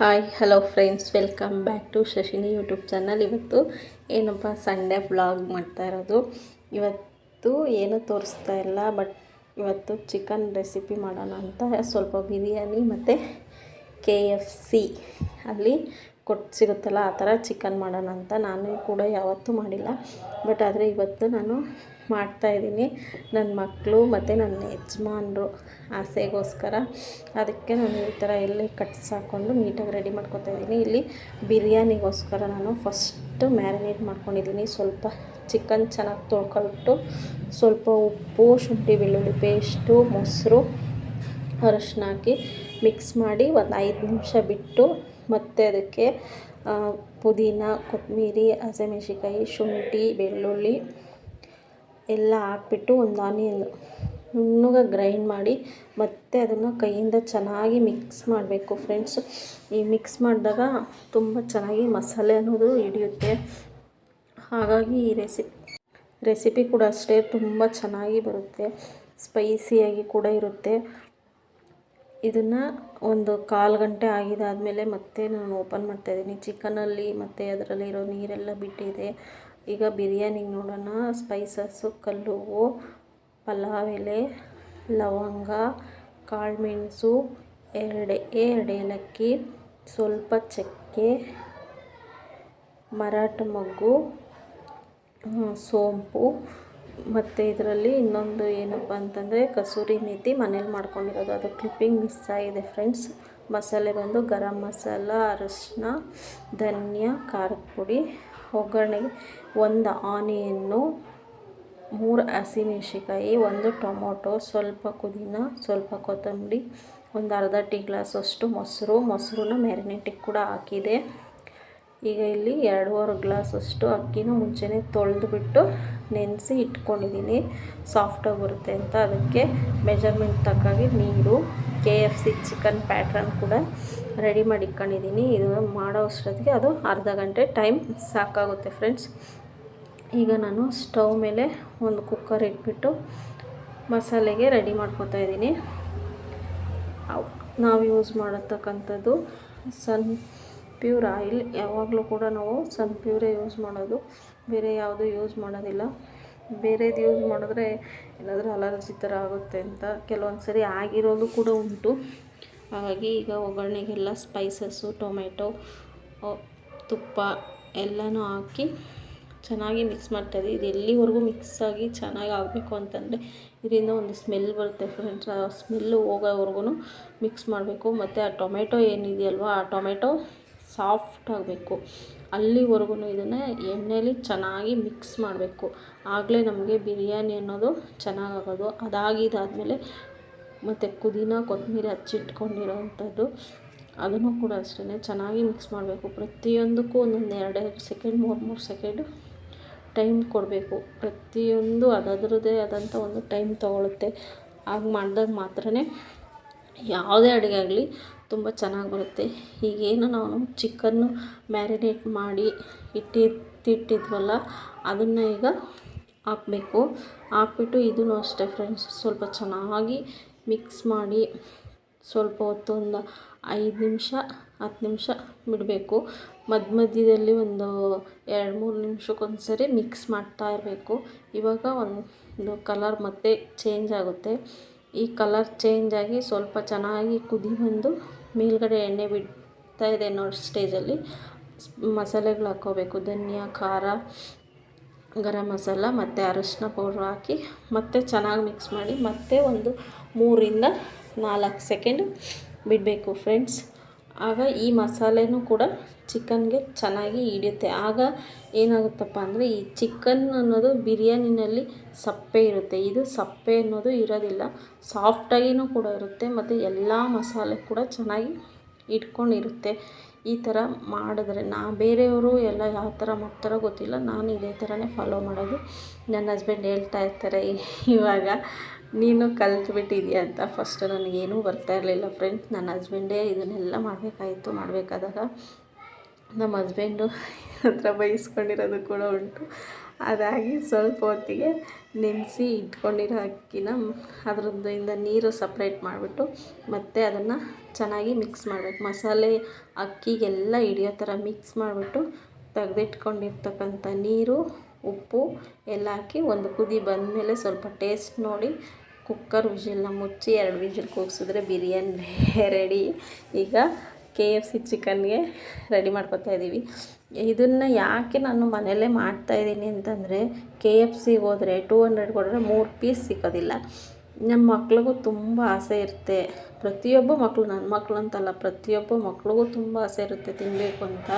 Hi, hello friends, welcome back to Shashini YouTube channel. ಇವತ್ತು ಏನಪ್ಪ, Sunday blog ಮಾಡ್ತಾ ಇರೋದು. ಇವತ್ತು ಏನು ತೋರಿಸ್ತಾ ಇಲ್ಲ, ಬಟ್ ಇವತ್ತು ಚಿಕನ್ ರೆಸಿಪಿ ಮಾಡೋಣ ಅಂತ ಸ್ವಲ್ಪ ಬಿರಿಯಾನಿ ಮತ್ತು ಕೆ ಎಫ್ ಸಿ ಅಲ್ಲಿ ಕೊಟ್ಟು ಸಿಗುತ್ತಲ್ಲ, ಆ ಥರ ಚಿಕನ್ ಮಾಡೋಣ ಅಂತ. ನಾನು ಕೂಡ ಯಾವತ್ತೂ ಮಾಡಿಲ್ಲ, ಬಟ್ ಆದರೆ ಇವತ್ತು ನಾನು ಮಾಡ್ತಾಯಿದ್ದೀನಿ ನನ್ನ ಮಕ್ಕಳು ಮತ್ತು ನನ್ನ ಯಜಮಾನ್ರು ಆಸೆಗೋಸ್ಕರ. ಅದಕ್ಕೆ ನಾನು ಈ ಥರ ಎಲ್ಲಿ ಕಟ್ಸ್ ಹಾಕ್ಕೊಂಡು ನೀಟಾಗಿ ರೆಡಿ ಮಾಡ್ಕೊತಾ ಇದ್ದೀನಿ. ಇಲ್ಲಿ ಬಿರಿಯಾನಿಗೋಸ್ಕರ ನಾನು ಫಸ್ಟು ಮ್ಯಾರಿನೇಟ್ ಮಾಡ್ಕೊಂಡಿದ್ದೀನಿ. ಸ್ವಲ್ಪ ಚಿಕನ್ ಚೆನ್ನಾಗಿ ತೊಳ್ಕೊಬಿಟ್ಟು ಸ್ವಲ್ಪ ಉಪ್ಪು, ಶುಂಠಿ, ಬೆಳ್ಳುಳ್ಳಿ ಪೇಸ್ಟು, ಮೊಸರು, ಅರಶಿನ ಹಾಕಿ ಮಿಕ್ಸ್ ಮಾಡಿ ಒಂದು ಐದು ನಿಮಿಷ ಬಿಟ್ಟು ಮತ್ತು ಅದಕ್ಕೆ ಪುದೀನ, ಕೊತ್ತಂಬರಿ, ಹಸಿಮೆಣ್ಸಿನ್ಕಾಯಿ, ಶುಂಠಿ, ಬೆಳ್ಳುಳ್ಳಿ ಎಲ್ಲ ಹಾಕ್ಬಿಟ್ಟು ಒಂದು ಆನಿಯನ್ ನುಣ್ಣಗೆ ಗ್ರೈಂಡ್ ಮಾಡಿ ಮತ್ತೆ ಅದನ್ನು ಕೈಯಿಂದ ಚೆನ್ನಾಗಿ ಮಿಕ್ಸ್ ಮಾಡಬೇಕು ಫ್ರೆಂಡ್ಸ್. ಈ ಮಿಕ್ಸ್ ಮಾಡಿದಾಗ ತುಂಬ ಚೆನ್ನಾಗಿ ಮಸಾಲೆ ಅನ್ನೋದು ಹಿಡಿಯುತ್ತೆ. ಹಾಗಾಗಿ ಈ ರೆಸಿಪಿ ರೆಸಿಪಿ ಕೂಡ ಅಷ್ಟೇ ತುಂಬ ಚೆನ್ನಾಗಿ ಬರುತ್ತೆ. ಸ್ಪೈಸಿಯಾಗಿ ಕೂಡ ಇರುತ್ತೆ. ಇದನ್ನು ಒಂದು ಕಾಲು ಗಂಟೆ ಆಗಿದಾದಮೇಲೆ ಮತ್ತೆ ನಾನು ಓಪನ್ ಮಾಡ್ತಾಯಿದ್ದೀನಿ ಚಿಕನಲ್ಲಿ ಮತ್ತು ಅದರಲ್ಲಿರೋ ನೀರೆಲ್ಲ ಬಿಟ್ಟಿದೆ. ಈಗ ಬಿರಿಯಾನಿಗೆ ನೋಡೋಣ. ಸ್ಪೈಸಸ್ಸು, ಕಲ್ಲುವು ಪಲಾವ್ ಎಲೆ ಲವಂಗ, ಕಾಳುಮೆಣಸು, ಎರಡು ಎರಡು ಏಲಕ್ಕಿ, ಸ್ವಲ್ಪ ಚಕ್ಕೆ, ಮರಾಠ ಮೊಗ್ಗು ಸೋಂಪು. ಮತ್ತು ಇದರಲ್ಲಿ ಇನ್ನೊಂದು ಏನಪ್ಪ ಅಂತಂದರೆ ಕಸೂರಿ ಮೇತಿ ಮನೇಲಿ ಮಾಡ್ಕೊಂಡಿರೋದು. ಅದು ಕ್ಲಿಪ್ಪಿಂಗ್ ಮಿಸ್ ಆಗಿದೆ ಫ್ರೆಂಡ್ಸ್ ಮಸಾಲೆ ಬಂದು ಗರಂ ಮಸಾಲ, ಅರಶಿನ, ಧನಿಯಾ, ಖಾರದ ಪುಡಿ, ಒಗ್ಗರಣೆಗೆ ಒಂದು ಆನಿಯನ್ನು, ಮೂರು ಹಸಿಮೆಣ್ಸಿಕಾಯಿ ಒಂದು ಟೊಮೊಟೊ, ಸ್ವಲ್ಪ ಪುದೀನ, ಸ್ವಲ್ಪ ಕೊತ್ತಂಬರಿ, ಒಂದು ಅರ್ಧ ಟೀ ಗ್ಲಾಸಷ್ಟು ಮೊಸರು. ಮೊಸರನ್ನ ಮ್ಯಾರಿನೇಟಿಗೆ ಕೂಡ ಹಾಕಿದೆ. ಈಗ ಇಲ್ಲಿ ಎರಡೂವರೆ ಗ್ಲಾಸಷ್ಟು ಅಕ್ಕಿನ ಮುಂಚೆನೇ ತೊಳೆದುಬಿಟ್ಟು ನೆನೆಸಿ ಇಟ್ಕೊಂಡಿದ್ದೀನಿ. ಸಾಫ್ಟಾಗಿ ಬರುತ್ತೆ ಅಂತ. ಅದಕ್ಕೆ ಮೆಜರ್ಮೆಂಟ್ ತಕ್ಕಾಗಿ ನೀರು K F C chicken pattern ಕೂಡ ರೆಡಿ ಮಾಡಿ ಇಟ್ಕೊಂಡಿದ್ದೀನಿ ಇದು ಮಾಡೋ ಅಷ್ಟೊತ್ತಿಗೆ ಅದು ಅರ್ಧ ಗಂಟೆ ಟೈಮ್ ಸಾಕಾಗುತ್ತೆ ಫ್ರೆಂಡ್ಸ್. ಈಗ ನಾನು ಸ್ಟವ್ ಮೇಲೆ ಒಂದು ಕುಕ್ಕರ್ ಇಟ್ಬಿಟ್ಟು ಮಸಾಲೆಗೆ ರೆಡಿ ಮಾಡ್ಕೊತಾ ಇದ್ದೀನಿ. ನಾವು ಯೂಸ್ ಮಾಡತಕ್ಕಂಥದ್ದು ಸನ್ ಪ್ಯೂರ್ ಆಯಿಲ್. ಯಾವಾಗಲೂ ಕೂಡ ನಾವು ಸನ್ ಪ್ಯೂರೇ ಯೂಸ್ ಮಾಡೋದು. ಬೇರೆ ಯಾವುದು ಯೂಸ್ ಮಾಡೋದಿಲ್ಲ. ಬೇರೆದು ಯೂಸ್ ಮಾಡಿದ್ರೆ ಏನಾದರೂ ಅಲರ್ಜಿ ಥರ ಆಗುತ್ತೆ ಅಂತ ಕೆಲವೊಂದು ಸರಿ ಆಗಿರೋದು ಕೂಡ ಉಂಟು. ಹಾಗಾಗಿ ಈಗ ಒಗ್ಗರಣೆಗೆಲ್ಲ ಸ್ಪೈಸಸ್ಸು ಟೊಮೆಟೊ ತುಪ್ಪ ಎಲ್ಲನೂ ಹಾಕಿ ಚೆನ್ನಾಗಿ ಮಿಕ್ಸ್ ಮಾಡ್ತಾಯಿದ್ದೆ ಇದು ಎಲ್ಲಿವರೆಗೂ ಮಿಕ್ಸ್ ಆಗಿ ಚೆನ್ನಾಗಿ ಆಗಬೇಕು ಅಂತಂದರೆ ಇದರಿಂದ ಒಂದು ಸ್ಮೆಲ್ ಬರುತ್ತೆ ಫ್ರೆಂಡ್ಸ್ ಆ ಸ್ಮೆಲ್ಲು ಹೋಗೋವರೆಗೂ ಮಿಕ್ಸ್ ಮಾಡಬೇಕು. ಮತ್ತು ಆ ಟೊಮೆಟೊ ಏನಿದೆಯಲ್ವ? ಆ ಟೊಮೆಟೊ ಸಾಫ್ಟ್ ಆಗಬೇಕು. ಅಲ್ಲಿವರೆಗೂ ಇದನ್ನು ಎಣ್ಣೆಯಲ್ಲಿ ಚೆನ್ನಾಗಿ ಮಿಕ್ಸ್ ಮಾಡಬೇಕು. ಆಗಲೇ ನಮಗೆ ಬಿರಿಯಾನಿ ಅನ್ನೋದು ಚೆನ್ನಾಗಾಗೋದು. ಅದಾಗಿದ್ದಾದಮೇಲೆ ಮತ್ತು ಪುದೀನ, ಕೊತ್ತಂಬರಿ ಹಚ್ಚಿಟ್ಕೊಂಡಿರೋವಂಥದ್ದು ಅದನ್ನು ಕೂಡ ಅಷ್ಟೇ ಚೆನ್ನಾಗಿ ಮಿಕ್ಸ್ ಮಾಡಬೇಕು. ಪ್ರತಿಯೊಂದಕ್ಕೂ ಒಂದೊಂದು ಎರಡೆರಡು ಸೆಕೆಂಡ್, ಮೂರು ಮೂರು ಸೆಕೆಂಡು ಟೈಮ್ ಕೊಡಬೇಕು. ಪ್ರತಿಯೊಂದು ಅದರದ್ದೇ ಆದಂಥ ಒಂದು ಟೈಮ್ ತೊಗೊಳುತ್ತೆ. ಹಾಗೆ ಮಾಡಿದಾಗ ಮಾತ್ರ ಯಾವುದೇ ಅಡುಗೆ ಆಗಲಿ ತುಂಬ ಚೆನ್ನಾಗಿ ಬರುತ್ತೆ. ಈಗೇನು ನಾವು ಚಿಕನ್ನು ಮ್ಯಾರಿನೇಟ್ ಮಾಡಿ ಇಟ್ಟಿಟ್ಟಿದ್ವಲ್ಲ, ಅದನ್ನು ಈಗ ಹಾಕಬೇಕು. ಹಾಕ್ಬಿಟ್ಟು ಇದೂ ಅಷ್ಟೇ ಫ್ರೆಂಡ್ಸ್ ಸ್ವಲ್ಪ ಚೆನ್ನಾಗಿ ಮಿಕ್ಸ್ ಮಾಡಿ ಸ್ವಲ್ಪ ಹೊತ್ತು ಒಂದು ಐದು ನಿಮಿಷ, ಹತ್ತು ನಿಮಿಷ ಬಿಡಬೇಕು. ಮಧ್ಯ ಮಧ್ಯದಲ್ಲಿ ಒಂದು ಎರಡು ಮೂರು ನಿಮಿಷಕ್ಕೊಂದು ಸರಿ ಮಿಕ್ಸ್ ಮಾಡ್ತಾ ಇರಬೇಕು. ಇವಾಗ ಒಂದು ಕಲರ್ ಮತ್ತೆ ಚೇಂಜ್ ಆಗುತ್ತೆ. ಈ ಕಲರ್ ಚೇಂಜ್ ಆಗಿ ಸ್ವಲ್ಪ ಚೆನ್ನಾಗಿ ಕುದಿ ಬಂದು ಮೇಲ್ಗಡೆ ಎಣ್ಣೆ ಬಿಡ್ತಾ ಇದೆ ಅನ್ನೋ ಸ್ಟೇಜಲ್ಲಿ ಮಸಾಲೆಗಳು ಹಾಕ್ಕೋಬೇಕು. ಧನಿಯಾ, ಖಾರ, ಗರಂ ಮಸಾಲ ಮತ್ತು ಅರಶಿನ ಪೌಡ್ರ್ ಹಾಕಿ ಮತ್ತೆ ಚೆನ್ನಾಗಿ ಮಿಕ್ಸ್ ಮಾಡಿ ಮತ್ತೆ ಒಂದು ಮೂರಿಂದ ನಾಲ್ಕು ಸೆಕೆಂಡ್ ಬಿಡಬೇಕು ಫ್ರೆಂಡ್ಸ್ ಆಗ ಈ ಮಸಾಲೆನೂ ಕೂಡ ಚಿಕನ್ಗೆ ಚೆನ್ನಾಗಿ ಹಿಡಿಯುತ್ತೆ. ಆಗ ಏನಾಗುತ್ತಪ್ಪ ಅಂದರೆ ಈ ಚಿಕನ್ ಅನ್ನೋದು ಬಿರಿಯಾನಿನಲ್ಲಿ ಸಪ್ಪೆ ಇರುತ್ತೆ. ಇದು ಸಪ್ಪೆ ಅನ್ನೋದು ಇರೋದಿಲ್ಲ. ಸಾಫ್ಟಾಗಿಯೂ ಕೂಡ ಇರುತ್ತೆ ಮತ್ತು ಎಲ್ಲ ಮಸಾಲೆ ಕೂಡ ಚೆನ್ನಾಗಿ ಇಟ್ಕೊಂಡಿರುತ್ತೆ. ಈ ಥರ ಮಾಡಿದ್ರೆ ನಾ ಬೇರೆಯವರು ಎಲ್ಲ ಯಾವ ಥರ ಮಾಡ್ತಾರೋ ಗೊತ್ತಿಲ್ಲ. ನಾನು ಇದೇ ಥರನೇ ಫಾಲೋ ಮಾಡೋದು. ನನ್ನ ಹಸ್ಬೆಂಡ್ ಹೇಳ್ತಾ ಇರ್ತಾರೆ ಇವಾಗ. ನೀನು ಕಲ್ತ್ಬಿಟ್ಟಿದ್ಯಾ ಅಂತ ಫಸ್ಟ್ ನನಗೇನೂ ಬರ್ತಾ ಇರಲಿಲ್ಲ ಫ್ರೆಂಡ್ಸ್ ನನ್ನ ಹಸ್ಬೆಂಡೇ ಇದನ್ನೆಲ್ಲ ಮಾಡಬೇಕಾಯಿತು, ಮಾಡಬೇಕಾದಾಗ ನಮ್ಮ ಹಸ್ಬೆಂಡು ಹತ್ರ ಬೈಸ್ಕೊಂಡಿರೋದು ಕೂಡ ಉಂಟು. ಅದಾಗಿ ಸ್ವಲ್ಪ ಹೊತ್ತಿಗೆ ನೆನೆಸಿ ಇಟ್ಕೊಂಡಿರೋ ಅಕ್ಕಿನ ಅದರಿಂದ ನೀರು ಸಪ್ರೇಟ್ ಮಾಡಿಬಿಟ್ಟು ಮತ್ತೆ ಅದನ್ನು ಚೆನ್ನಾಗಿ ಮಿಕ್ಸ್ ಮಾಡಬೇಕು. ಮಸಾಲೆ ಅಕ್ಕಿಗೆಲ್ಲ ಹಿಡಿಯೋ ಥರ ಮಿಕ್ಸ್ ಮಾಡಿಬಿಟ್ಟು ತೆಗೆದಿಟ್ಕೊಂಡಿರ್ತಕ್ಕಂಥ ನೀರು ಉಪ್ಪು ಎಲ್ಲ ಹಾಕಿ ಒಂದು ಕುದಿ ಬಂದಮೇಲೆ ಸ್ವಲ್ಪ ಟೇಸ್ಟ್ ನೋಡಿ ಕುಕ್ಕರ್ ವಿಜಿಲ್ನ ಮುಚ್ಚಿ ಎರಡು ವಿಜಿಲ್ ಕೂಗಿಸಿದ್ರೆ ಬಿರಿಯಾನಿ ರೆಡಿ ಈಗ ಕೆ ಎಫ್ ಸಿ ಚಿಕನ್ಗೆ ರೆಡಿ ಮಾಡ್ಕೊತಾ ಇದ್ದೀವಿ ಇದನ್ನು ಯಾಕೆ ನಾನು ಮನೆಯಲ್ಲೇ ಮಾಡ್ತಾಯಿದ್ದೀನಿ ಅಂತಂದರೆ ಕೆ ಎಫ್ ಸಿ ಹೋದರೆ ಟೂ ಹಂಡ್ರೆಡ್ ಕೊಟ್ಟರೆ ಮೂರು ಪೀಸ್ ಸಿಗೋದಿಲ್ಲ. ನಮ್ಮ ಮಕ್ಳಿಗೂ ತುಂಬ ಆಸೆ ಇರುತ್ತೆ. ಪ್ರತಿಯೊಬ್ಬ ಮಕ್ಕಳು ನನ್ನ ಮಕ್ಕಳು ಅಂತಲ್ಲ ಪ್ರತಿಯೊಬ್ಬ ಮಕ್ಳಿಗೂ ತುಂಬ ಆಸೆ ಇರುತ್ತೆ ತಿನ್ನಬೇಕು ಅಂತ.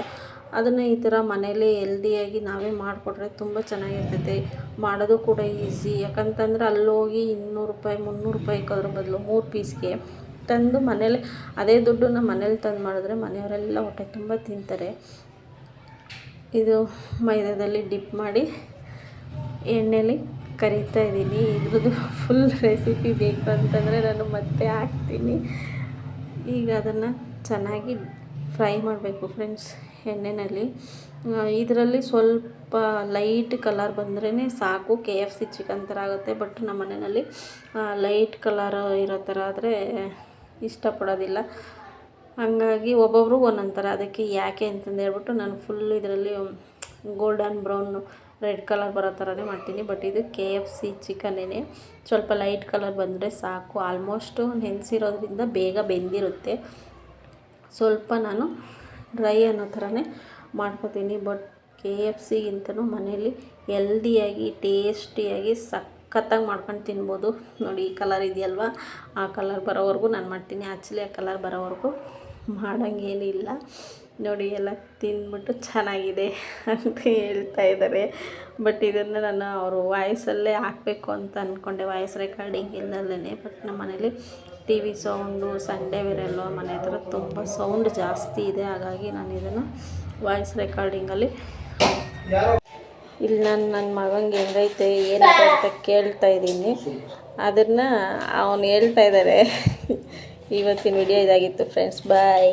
ಅದನ್ನು ಈ ಥರ ಮನೇಲೇ ಹೆಲ್ದಿಯಾಗಿ ನಾವೇ ಮಾಡಿಕೊಟ್ರೆ ತುಂಬ ಚೆನ್ನಾಗಿರ್ತೈತೆ. ಮಾಡೋದು ಕೂಡ ಈಸಿ ಯಾಕಂತಂದ್ರೆ ಅಲ್ಲೋಗಿ ಇನ್ನೂರು ರೂಪಾಯಿ, ಮುನ್ನೂರು ರೂಪಾಯಿ ಅದ್ರ ಬದಲು ಮೂರು ಪೀಸ್ಗೆ ತಂದು ಮನೇಲಿ ಅದೇ ದುಡ್ಡನ್ನ ಮನೇಲಿ ತಂದು ಮಾಡಿದ್ರೆ ಮನೆಯವರೆಲ್ಲ ಹೊಟ್ಟೆ ತುಂಬ ತಿಂತಾರೆ. ಇದು ಮೈದಾದಲ್ಲಿ ಡಿಪ್ ಮಾಡಿ ಎಣ್ಣೆಲಿ ಕರಿತಾ ಇದ್ದೀನಿ. ಇದ್ರದ್ದು ಫುಲ್ ರೆಸಿಪಿ ಬೇಕು ಅಂತಂದರೆ ನಾನು ಮತ್ತೆ ಹಾಕ್ತೀನಿ. ಈಗ ಅದನ್ನು ಚೆನ್ನಾಗಿ ಫ್ರೈ ಮಾಡಬೇಕು ಫ್ರೆಂಡ್ಸ್ ಎಣ್ಣೆಯಲ್ಲಿ ಇದರಲ್ಲಿ ಸ್ವಲ್ಪ ಲೈಟ್ ಕಲರ್ ಬಂದ್ರೇ ಸಾಕು. ಕೆ ಎಫ್ ಸಿ ಚಿಕನ್ ಥರ ಆಗುತ್ತೆ. ಬಟ್ ನಮ್ಮ ಮನೆಯಲ್ಲಿ ಲೈಟ್ ಕಲರ್ ಇರೋ ಥರ ಆದರೆ ಇಷ್ಟಪಡೋದಿಲ್ಲ. ಹಾಗಾಗಿ ಒಬ್ಬೊಬ್ಬರು ಒಂದೊಂದು ಥರ ಅದಕ್ಕೆ ಯಾಕೆ ಅಂತಂದು ಹೇಳ್ಬಿಟ್ಟು ನಾನು ಫುಲ್ ಇದರಲ್ಲಿ ಗೋಲ್ಡನ್ ಬ್ರೌನು ರೆಡ್ ಕಲರ್ ಬರೋ ಥರನೇ ಮಾಡ್ತೀನಿ. ಬಟ್ ಇದು ಕೆ ಎಫ್ ಸಿ ಚಿಕನ್ನೇ ಸ್ವಲ್ಪ ಲೈಟ್ ಕಲರ್ ಬಂದರೆ ಸಾಕು. ಆಲ್ಮೋಸ್ಟು ನೆನೆಸಿರೋದ್ರಿಂದ ಬೇಗ ಬೆಂದಿರುತ್ತೆ. ಸ್ವಲ್ಪ ನಾನು ಡ್ರೈ ಅನ್ನೋ ಥರನೇ ಮಾಡ್ಕೊತೀನಿ. ಬಟ್ ಕೆ ಎಫ್ ಸಿಗಿಂತನೂ ಮನೇಲಿ ಹೆಲ್ದಿಯಾಗಿ ಟೇಸ್ಟಿಯಾಗಿ ಸಖತ್ತಾಗಿ ಮಾಡ್ಕೊಂಡು ತಿನ್ಬೋದು. ನೋಡಿ, ಈ ಕಲರ್ ಇದೆಯಲ್ವ? ಆ ಕಲರ್ ಬರೋವರೆಗೂ ನಾನು ಮಾಡ್ತೀನಿ. ಆ್ಯಕ್ಚುಲಿ ಆ ಕಲರ್ ಬರೋವರೆಗೂ ಮಾಡೋಂಗೇನಿಲ್ಲ. ನೋಡಿ, ಎಲ್ಲ ತಿಂದ್ಬಿಟ್ಟು ಚೆನ್ನಾಗಿದೆ ಅಂತ ಹೇಳ್ತಾ ಇದ್ದಾರೆ. ಬಟ್ ಇದನ್ನು ನಾನು ಅವರು ವಾಯ್ಸಲ್ಲೇ ಹಾಕಬೇಕು ಅಂತ ಅಂದ್ಕೊಂಡೆ ವಾಯ್ಸ್ ರೆಕಾರ್ಡಿಂಗ್ ಇಲ್ಲದಲ್ಲೇ ಬಟ್ ನಮ್ಮ ಮನೇಲಿ ಟಿ ವಿ ಸೌಂಡು ಸಂಡೇ ಬೇರೆಲ್ಲೋ ಮನೆ ಹತ್ರ ತುಂಬ ಸೌಂಡ್ ಜಾಸ್ತಿ ಇದೆ. ಹಾಗಾಗಿ ನಾನು ಇದನ್ನು ವಾಯ್ಸ್ ರೆಕಾರ್ಡಿಂಗಲ್ಲಿ ಇಲ್ಲಿ ನಾನು ನನ್ನ ಮಗಂಗೆ ಹೆಂಗೈತೆ ಏನೈತೆ ಅಂತ ಕೇಳ್ತಾ ಇದ್ದೀನಿ. ಅದನ್ನು ಅವನು ಹೇಳ್ತಾ ಇದ್ದಾರೆ ಇವತ್ತಿನ ವಿಡಿಯೋ ಇದಾಗಿತ್ತು ಫ್ರೆಂಡ್ಸ್ ಬಾಯ್